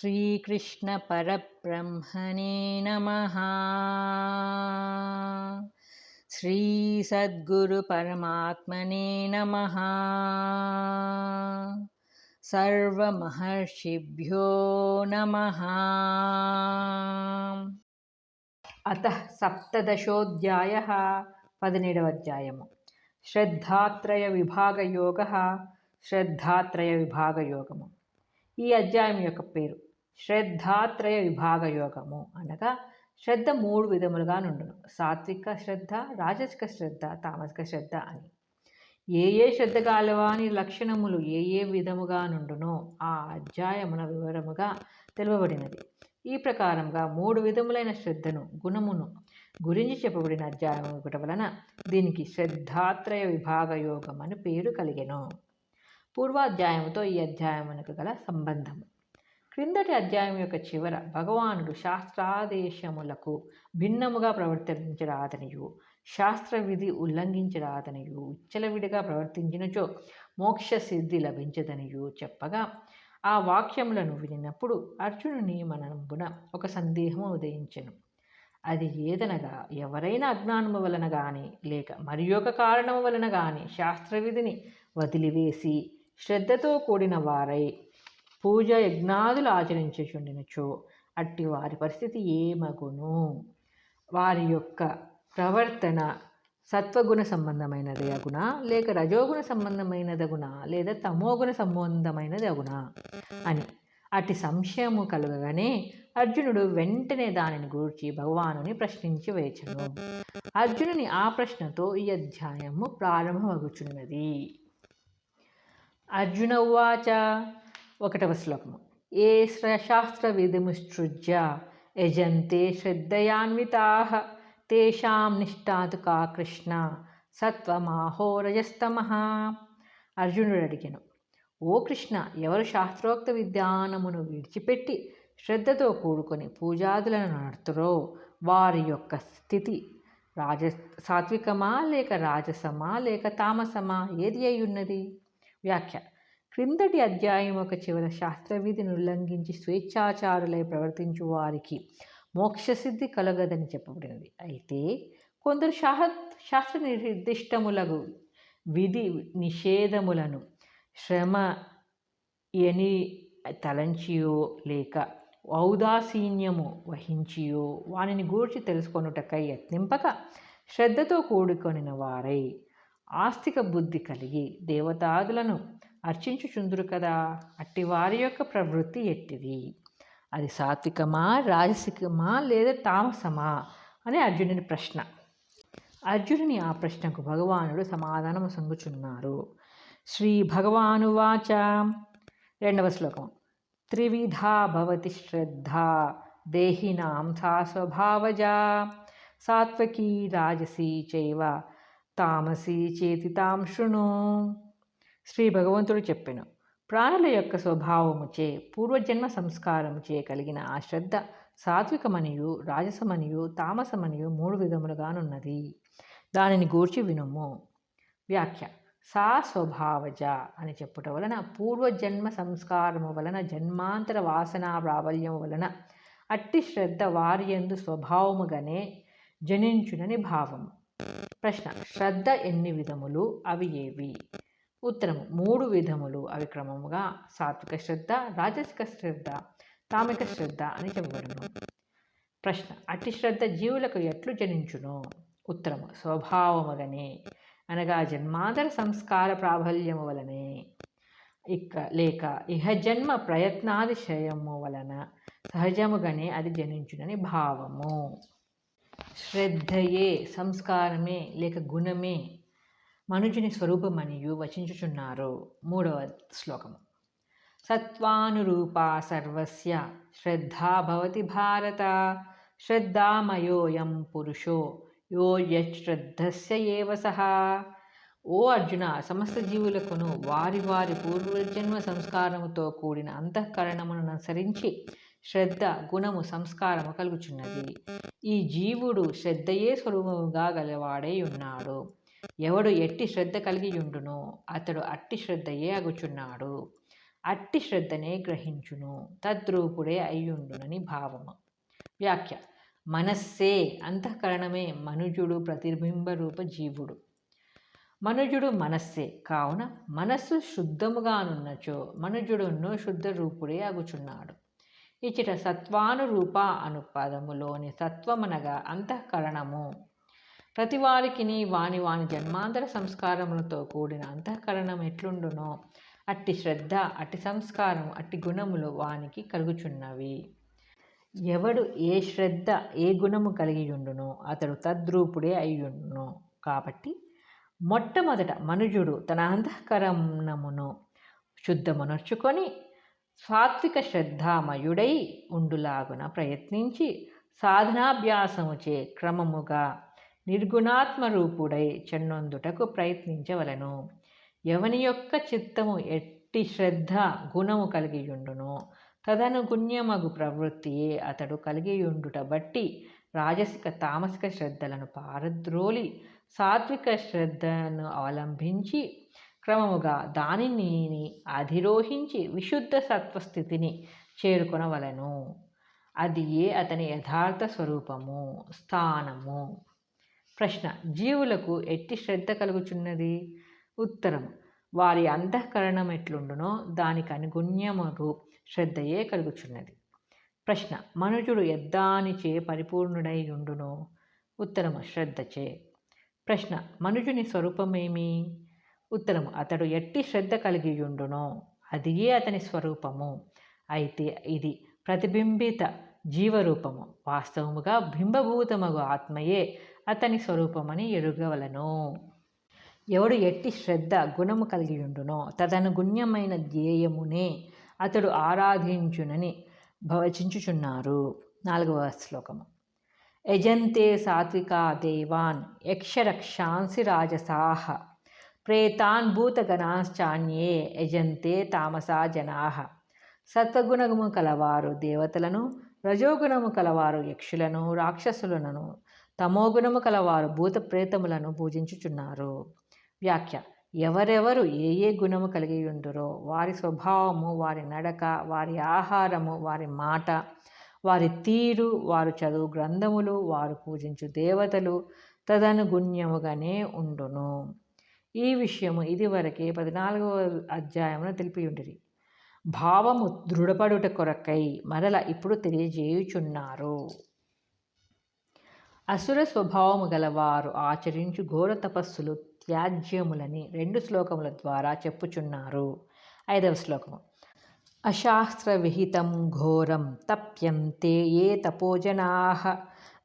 श्रीकृष्णपरब्रह्मणे नमः श्रीसद्गुरुपरमात्मने नमः सर्वमहर्षिभ्यो नमः అతః సప్తదశోధ్యాయ పదిహేడవ అధ్యాయము శ్రద్ధాత్రయ విభాగయోగ శ్రద్ధాత్రయ విభాగయోగము ఈ అధ్యాయం యొక్క పేరు శ్రద్ధాత్రయ విభాగయోగము అనగా శ్రద్ధ మూడు విధములుగా నుండును. సాత్విక శ్రద్ధ రాజసిక శ్రద్ధ తామసిక శ్రద్ధ అని. ఏ ఏ శ్రద్ధ కాలవాని లక్షణములు ఏ ఏ విధముగా నుండునో ఆ అధ్యాయమున వివరముగా తెలుపబడినది. ఈ ప్రకారంగా మూడు విధములైన శ్రద్ధను గుణమును గురించి చెప్పబడిన అధ్యాయం ఒకటి వలన దీనికి శ్రద్ధాత్రయ విభాగ యోగం అని పేరు కలిగెను. పూర్వాధ్యాయముతో ఈ అధ్యాయమునకు గల సంబంధము. క్రిందటి అధ్యాయం యొక్క చివర భగవానుడు శాస్త్రాదేశములకు భిన్నముగా ప్రవర్తించరాదనియు శాస్త్ర విధి ఉల్లంఘించరాదనియు విచ్చలవిడిగా ప్రవర్తించినచో మోక్ష సిద్ధి లభించదనియు చెప్పగా ఆ వాక్యములను వినినప్పుడు అర్జునుని మనంబున ఒక సందేహము ఉదయించెను. అది ఏదనగా ఎవరైనా అజ్ఞానము వలన కానీ లేక మరి ఒక కారణము వలన కానీ శాస్త్రవిధిని వదిలివేసి శ్రద్ధతో కూడిన వారై పూజ యజ్ఞాదులు ఆచరించుచుండినచో అట్టి వారి పరిస్థితి ఏమగును? వారి యొక్క ప్రవర్తన సత్వగుణ సంబంధమైనది అగుణ లేక రజోగుణ సంబంధమైనది అగున? లేదా తమోగుణ సంబంధమైనది అగుణ అని అటు సంశయము కలగగానే అర్జునుడు వెంటనే దానిని గూర్చి భగవానుని ప్రశ్నించి వేచను. అర్జునుని ఆ ప్రశ్నతో ఈ అధ్యాయము ప్రారంభమగుచున్నది. అర్జున ఉవాచ ఒకటవ శ్లోకము. ఏ శాస్త్ర విధిముసృజ్య యజంతే శ్రద్ధయాన్వితా తేషాం నిష్ఠాతు కా కృష్ణ సత్వమాహోరజస్తమ అర్జునుడు అడిగాను ఓ కృష్ణ ఎవరు శాస్త్రోక్త విధానమును విడిచిపెట్టి శ్రద్ధతో కూడుకొని పూజాదులను నడుతురో వారి యొక్క స్థితి రాజ సాత్వికమా లేక రాజసమా లేక తామసమా? ఏది అయి ఉన్నది వ్యాఖ్య క్రిందటి అధ్యాయం ఒక చివర శాస్త్రవిధిని ఉల్లంఘించి స్వేచ్ఛాచారులై ప్రవర్తించు వారికి మోక్షసిద్ధి కలగదని చెప్పబడినది. అయితే కొందరు శాహ శాస్త్ర నిర్దిష్టములకు విధి నిషేధములను శ్రమ ఎని తలంచియో లేక ఔదాసీన్యము వహించియో వానిని గూర్చి తెలుసుకొనుటకై యత్నింపక శ్రద్ధతో కూడుకొనిన వారై ఆస్తిక బుద్ధి కలిగి దేవతాదులను అర్చించుచుందురు కదా అట్టి వారి యొక్క ప్రవృత్తి ఎట్టిది? అది సాత్వికమా రాజసికమా లేదా తామసమా? అని అర్జునుని ప్రశ్న. అర్జునుని ఆ ప్రశ్నకు భగవానుడు సమాధానము సంగుచున్నారు శ్రీ భగవానువాచ రెండవ శ్లోకం. త్రివిధా భవతి శ్రద్ధ దేహినాం సా స్వభావజా. సాత్వకీ రాజసీ చైవ తామసీ చేతితాం శృణు. శ్రీ భగవంతుడు చెప్పెను. ప్రాణుల యొక్క స్వభావముచే పూర్వజన్మ సంస్కారముచే కలిగిన ఆ శ్రద్ధ సాత్వికమనియు రాజసమనియు తామసమనియు మూడు విధములుగానున్నది. దానిని గూర్చి వినుము. వ్యాఖ్య. సా స్వభావజ అని చెప్పుట వలన పూర్వజన్మ సంస్కారము వలన జన్మాంతర వాసనా ప్రాబల్యము వలన అట్టి శ్రద్ధ వారియందు స్వభావముగానే జనించునని భావం ప్రశ్న. శ్రద్ధ ఎన్ని విధములు? అవి ఏవి? ఉత్తరము. మూడు విధములు అవి క్రమముగా సాత్విక శ్రద్ధ రాజసిక శ్రద్ధ తామిక శ్రద్ధ అని చెప్పబడును. ప్రశ్న అట్టి శ్రద్ధ జీవులకు ఎట్లు జనించును? ఉత్తరము స్వభావముగనే అనగా జన్మాంతర సంస్కార ప్రాబల్యము వలనే. ఇక లేక ఇహజన్మ ప్రయత్నాదిశయము వలన సహజముగానే అది జనించునని భావము. శ్రద్ధయే సంస్కారమే లేక గుణమే మనుజుని స్వరూపమనియు వచించుచున్నారు. మూడవ శ్లోకము. సత్వానురూపా సర్వస్య శ్రద్ధా భవతి భారత. శ్రద్ధామయోయం పురుషో యో యశ్రద్ధస్య ఏవ సహా. ఓ అర్జున సమస్త జీవులకును వారి వారి పూర్వజన్మ సంస్కారముతో కూడిన అంతఃకరణమును అనుసరించి శ్రద్ధ గుణము సంస్కారము కలుగుచున్నది. ఈ జీవుడు శ్రద్ధయే స్వరూపముగా గలవాడై ఉన్నాడు. ఎవడు ఎట్టి శ్రద్ధ కలిగి ఉండును అతడు అట్టి శ్రద్ధయే అగుచున్నాడు. అట్టి శ్రద్ధనే గ్రహించును తద్రూపుడే అయ్యుండునని భావము. వ్యాఖ్య. మనస్సే అంతఃకరణమే మనుజుడు ప్రతిబింబ రూప జీవుడు. మనుజుడు మనస్సే కావున మనస్సు శుద్ధముగానున్నచో మనుజుడును శుద్ధ రూపుడే అగుచున్నాడు. ఇచ్చట సత్వానురూప అను పదములోని సత్వమనగా అంతఃకరణము ప్రతి వారికిని వాని వాని జన్మాంతర సంస్కారములతో కూడిన అంతఃకరణం ఎట్లుండునో అట్టి శ్రద్ధ అట్టి సంస్కారం అట్టి గుణములు వానికి కలుగుచున్నవి. ఎవడు ఏ శ్రద్ధ ఏ గుణము కలిగి ఉండునో అతడు తద్రూపుడే అయ్యుండును. కాబట్టి మొట్టమొదట మనుజుడు తన అంతఃకరణమును శుద్ధమునర్చుకొని సాత్విక శ్రద్ధామయుడై ఉండులాగున ప్రయత్నించి సాధనాభ్యాసముచే క్రమముగా నిర్గుణాత్మ రూపుడై చెన్నొందుటకు ప్రయత్నించవలను. ఎవని యొక్క చిత్తము ఎట్టి శ్రద్ధ గుణము కలిగియుండును. తదనుగుణ్యమగు ప్రవృత్తియే అతడు కలిగియుండుట బట్టి రాజసిక తామసిక శ్రద్ధలను పారద్రోలి సాత్విక శ్రద్ధను అవలంబించి క్రమముగా దానిని అధిరోహించి విశుద్ధ సత్వస్థితిని చేరుకొనవలను. అది ఏ అతని యథార్థ స్వరూపము స్థానము. ప్రశ్న జీవులకు ఎట్టి శ్రద్ధ కలుగుచున్నది? ఉత్తరం వారి అంతఃకరణం ఎట్లుండునో దానికి అనుగుణ్యముగు శ్రద్ధయే కలుగుచున్నది. ప్రశ్న మనుజుడు యద్దానిచే పరిపూర్ణుడై ఉండును? ఉత్తరము శ్రద్ధచే ప్రశ్న మనుజుని స్వరూపమేమి? ఉత్తరము అతడు ఎట్టి శ్రద్ధ కలిగి ఉండునో? అదియే అతని స్వరూపము. అయితే ఇది ప్రతిబింబిత జీవరూపము. వాస్తవముగా బింబభూతమగు ఆత్మయే అతని స్వరూపమని ఎరుగవలను. ఎవడు ఎట్టి శ్రద్ధ గుణము కలిగి ఉండునో తదనుగుణ్యమైన ధ్యేయమునే అతడు ఆరాధించునని భవచించుచున్నారు. నాలుగవ శ్లోకము. యజంతే సాత్వికా దేవాన్ యక్షరక్షాంసి రాజసాహ ప్రేతాన్ భూతగణాశ్చాన్యే యజంతే తామసా జనాహ సత్వగుణము కలవారు దేవతలను రజోగుణము కలవారు యక్షులను రాక్షసులను తమోగుణము కలవారు భూత ప్రేతములను పూజించుచున్నారు. వ్యాఖ్య. ఎవరెవరు ఏ ఏ గుణము కలిగి ఉండురో వారి స్వభావము వారి నడక వారి ఆహారము వారి మాట వారి తీరు వారు చదువు గ్రంథములు వారు పూజించు దేవతలు తదనుగుణ్యముగానే ఉండును. ఈ విషయము ఇదివరకే పద్నాలుగవ అధ్యాయమును తెలిపి ఉండిరి భావము దృఢపడుట కొరకై మరల ఇప్పుడు తెలియజేయుచున్నారు. అసుర స్వభావము గలవారు ఆచరించు ఘోర తపస్సులు త్యాజ్యములని రెండు శ్లోకముల ద్వారా చెప్పుచున్నారు. ఐదవ శ్లోకము. అశాస్త్ర విహితం ఘోరం తప్యంతే ఏ తపోజనా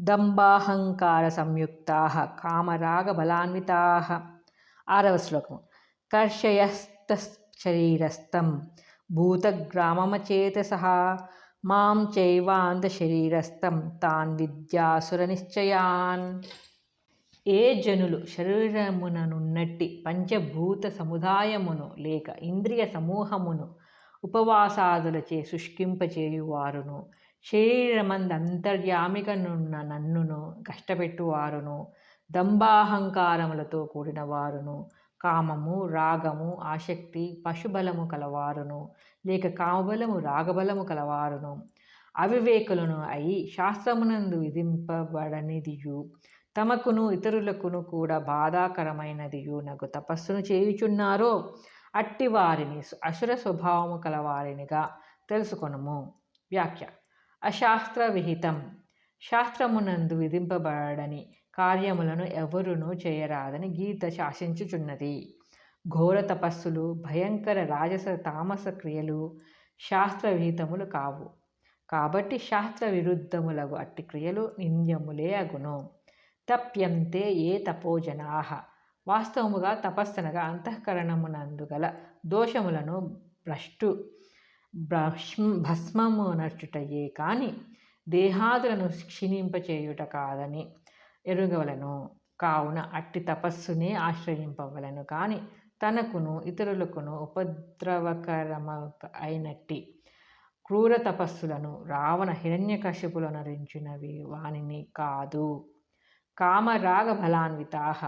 దంబాహంకార సంయుక్తా కామరాగ బలాన్వితా. ఆరవ శ్లోకము. కర్షయస్త శరీరస్థం భూతగ్రామమచేతస మాం చైవాంత శరీరస్థం తాన్ విద్యాసుర నిశ్చయాన్ ఏ జనులు శరీరముననున్నట్టి పంచభూత సముదాయమును లేక ఇంద్రియ సమూహమును ఉపవాసాదులచే శుష్కింపచేయువారును శరీరమందంతర్యామికనున్న నన్నును కష్టపెట్టువారును దంబాహంకారములతో కూడిన వారును కామము రాగము ఆసక్తి పశుబలము కలవారును లేక కామబలము రాగబలము కలవారును. అవివేకులను అయి శాస్త్రమునందు విధింపబడనిదియు. తమకును ఇతరులకును కూడా బాధాకరమైనదియు. నాకు తపస్సును చేయుచున్నారో అట్టి వారిని అసుర స్వభావము కలవారినిగా తెలుసుకొనము. వ్యాఖ్య. అశాస్త్ర విహితం శాస్త్రమునందు విధింపబడని కార్యములను ఎవరునూ చేయరాదని గీత శాసించుచున్నది. ఘోర తపస్సులు భయంకర రాజస తామస క్రియలు శాస్త్ర విహితములు కావు. కాబట్టి శాస్త్ర విరుద్ధములగు అట్టి క్రియలు నింద్యములే అగును. తప్యంతే ఏ తపోజనాహ వాస్తవముగా తపస్సనగా అంతఃకరణమునందు గల దోషములను భ్రష్టు భస్మ భస్మము నర్చుటయే దేహాదులను క్షీణింపచేయుట కాదని ఎరుగవలను. కావున అట్టి తపస్సునే ఆశ్రయింపవలను. కానీ తనకును ఇతరులకును ఉపద్రవకరమ అయినట్టి క్రూర తపస్సులను రావణ హిరణ్యకశిపులు నరించినవి వానిని కాదు. కామరాగ బలాన్వితాహ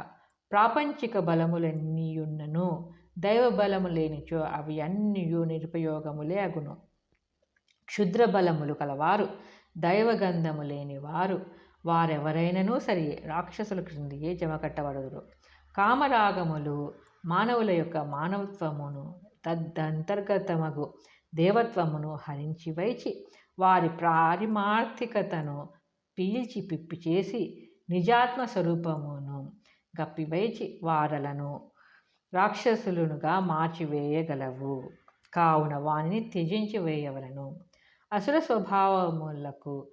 ప్రాపంచిక బలములన్నీయున్నను దైవబలము లేనిచో అవి అన్నియు నిరుపయోగములే అగును. క్షుద్ర బలములు కలవారు దైవగంధము లేని వారు వారెవరైనను సరి రాక్షసుల క్రిందియే జమకట్టబడదురు కామరాగములు మానవుల యొక్క మానవత్వమును తద్దంతర్గతమగు దేవత్వమును హరించి వైచి వారి పారిమార్థికతను పీల్చి పిప్పి చేసి నిజాత్మ స్వరూపమును గప్పివైచి వారలను రాక్షసులునుగా మార్చివేయగలవు కావున వానిని త్యజించి వేయవలను. అసుర స్వభావములకు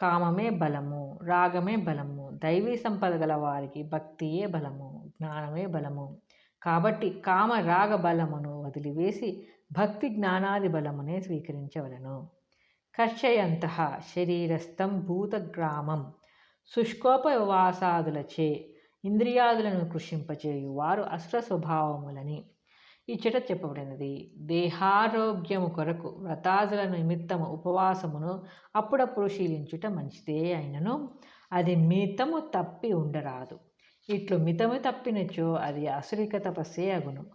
కామమే బలము రాగమే బలము దైవీ సంపద గల వారికి భక్తియే బలము జ్ఞానమే బలము. కాబట్టి కామ రాగ బలమును వదిలివేసి భక్తి జ్ఞానాది బలమునే స్వీకరించవలను. కర్షయంత శరీరస్థం భూతగ్రామం శుష్కోపవాసాదులచే ఇంద్రియాదులను కృషింపచేయువారు అసుర స్వభావములని. ఇచ్చట చెప్పబడినది. దేహారోగ్యము కొరకు వ్రతాజుల నిమిత్తము ఉపవాసమును అప్పుడప్పుడు శీలించుట మంచిదే అయినను. అది మితము తప్పి ఉండరాదు. ఇట్లు మితము తప్పినచో అది అసురిక తపస్సే అగును.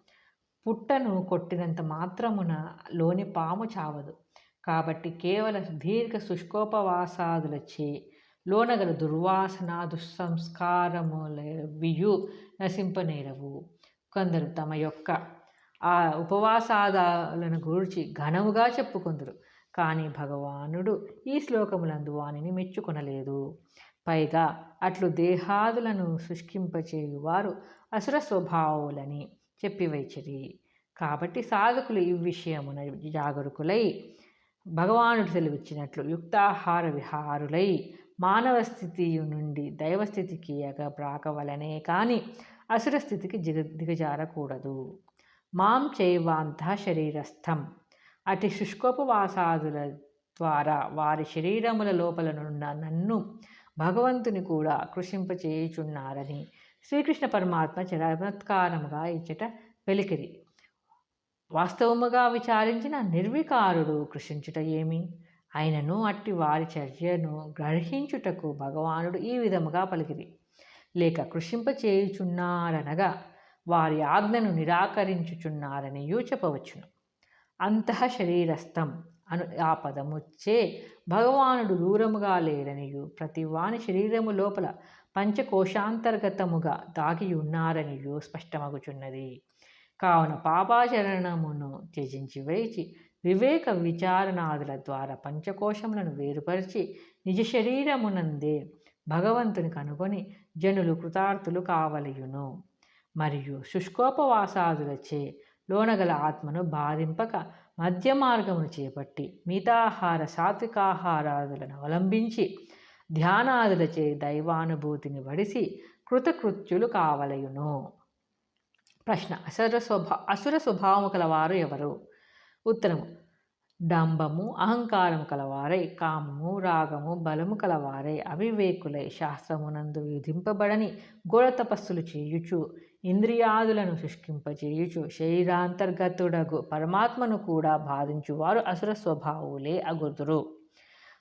పుట్టను కొట్టినంత మాత్రమున లోని పాము చావదు. కాబట్టి కేవల దీర్ఘ శుష్కోపవాసాదులచే లోనగల దుర్వాసన దుస్సంస్కారములవియు నశింపనేరవు. కొందరు తమ యొక్క ఆ ఉపవాసాదాలను గూర్చి ఘనముగా చెప్పుకుందరు. కానీ భగవానుడు ఈ శ్లోకములందు వానిని మెచ్చుకొనలేదు. పైగా అట్లు దేహాదులను శుష్కింపచేయువారు అసుర స్వభావులని చెప్పివైచిరి. కాబట్టి సాధకులు ఈ విషయమున జాగరూకులై భగవానుడు తెలివిచ్చినట్లు యుక్తాహార విహారులై మానవ స్థితి నుండి దైవస్థితికి ఎగబ్రాకవలనే కానీ అసుర స్థితికి దిగ దిగజారకూడదు. మాం చైవాంత శరీరస్థం. అటు శుష్కోపవాసాదుల ద్వారా వారి శరీరముల లోపలనున్న నన్ను భగవంతుని కూడా కృషింపచేయుచున్నారని శ్రీకృష్ణ పరమాత్మ చమత్కారముగా ఇచ్చట వెలికిరి. వాస్తవముగా విచారించిన నిర్వికారుడు కృషించుట ఏమి? అయినను అట్టి వారి చర్యను గ్రహించుటకు భగవానుడు ఈ విధముగా పలికిరి. లేక కృషింపచేయుచున్నారనగా వారి ఆజ్ఞను నిరాకరించుచున్నారనియూ చెప్పవచ్చును. అంతః శరీరస్థం అను ఆ పదముచ్చే భగవానుడు దూరముగా లేరనియు ప్రతివాని శరీరము లోపల పంచకోశాంతర్గతముగా దాగి ఉన్నారనియు స్పష్టమగుచున్నది. కావున పాపాచరణమును త్యజించి వేచి వివేక విచారణాదుల ద్వారా పంచకోశములను వేరుపరిచి నిజ శరీరమునందే భగవంతుని కనుగొని జనులు కృతార్థులు కావలయును. మరియు శుష్కోపవాసాదులచే లోనగల ఆత్మను బాధింపక మధ్య మార్గమును చేపట్టి మితాహార సాత్వికాహారాదులను అవలంబించి ధ్యానాదులచే దైవానుభూతిని వడిసి కృతకృత్యులు కావలయును. ప్రశ్న. అసుర స్వభా అసుర స్వభావము కలవారు ఎవరు? ఉత్తరము. డంబము అహంకారము కలవారై కామము రాగము బలము కలవారై అవివేకులై శాస్త్రమునందు విధింపబడని ఘోర తపస్సులు చేయుచు ఇంద్రియాదులను శుష్కింపచేయుచు శరీరాంతర్గతుడగు పరమాత్మను కూడా బాధించువారు అసుర స్వభావులే అగుదురు.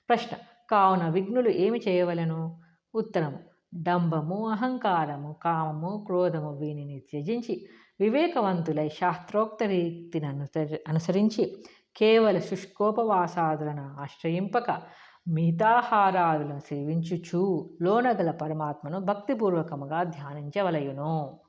ప్రశ్న కావున విఘ్నులు ఏమి చేయవలను? ఉత్తరము డంబము అహంకారము కామము క్రోధము వీనిని త్యజించి వివేకవంతులై శాస్త్రోక్త రీతిని అనుసరి అనుసరించి కేవల శుష్కోపవాసాదులను ఆశ్రయింపక మితాహారాదులను సేవించుచూ లోనగల పరమాత్మను భక్తిపూర్వకముగా ధ్యానించవలయును.